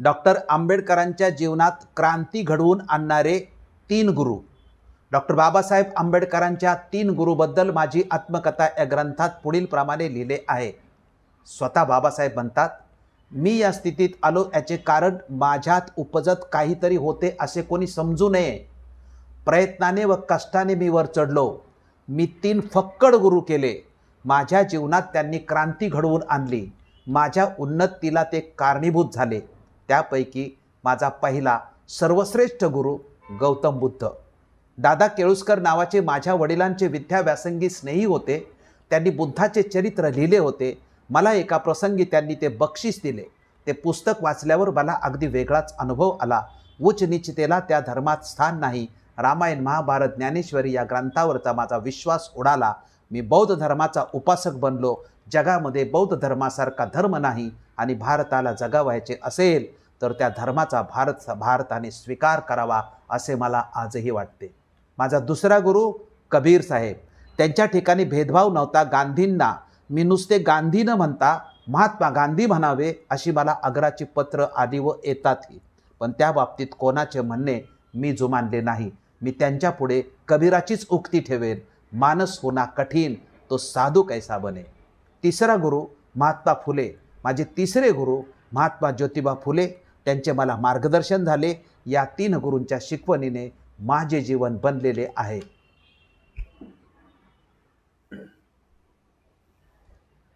Doctor आंबेडकरांच्या जीवनात क्रांती घडवून आणणारे तीन गुरु. डॉक्टर बाबासाहेब आंबेडकरांच्या तीन गुरुबद्दल माझी आत्मकथा या ग्रंथात पुढील प्रमाणे लिहिले आहे. स्वतः बाबासाहेब म्हणतात मी या स्थितीत आलो याचे कारण माझ्यात उपजत काहीतरी होते असे कोणी समजू नये. प्रयत्नाने व कष्टाने मी वर चढलो. मी तीन फक्कड गुरु केले. माझ्या जीवनात त्यांनी क्रांती घडवून आणली. माझ्या उन्नतीला ते कारणीभूत झाले. त्यापैकी माझा पहिला सर्वश्रेष्ठ गुरु गौतम बुद्ध. दादा केळुसकर नावाचे माझ्या वडिलांचे विद्याव्यासंगी स्नेही होते. त्यांनी बुद्धाचे चरित्र लिहिले होते. मला एका प्रसंगी त्यांनी ते बक्षीस दिले. ते पुस्तक वाचल्यावर मला अगदी वेगळाच अनुभव आला. उच्च निश्चितेला त्या धर्मात स्थान नाही. रामायण महाभारत ज्ञानेश्वरी या ग्रंथावरचा माझा विश्वास उडाला. मी बौद्ध धर्माचा उपासक बनलो. जगामध्ये बौद्ध धर्मासारखा धर्म नाही आणि भारताला जगावायचे असेल तर त्या धर्माचा भारत भारताने स्वीकार करावा असे मला आजही वाटते. माझा दुसरा गुरु कबीर साहेब. त्यांच्या ठिकाणी भेदभाव नव्हता गांधींना. मी नुसते गांधी न म्हणता महात्मा गांधी म्हणावे अशी मला आग्राची पत्र आधी व येतातही पण त्या बाबतीत कोणाचे म्हणणे मी जुमानले नाही. मी त्यांच्यापुढे कबीराचीच उक्ती ठेवेन. मानस होना कठीण तो साधू कैसा बने? तिसरा गुरु महात्मा फुले. माझे तिसरे गुरु महात्मा ज्योतिबा फुले त्यांचे मला मार्गदर्शन झाले. या तीन गुरूंच्या शिकवणीने माझे जीवन बनलेले आहे.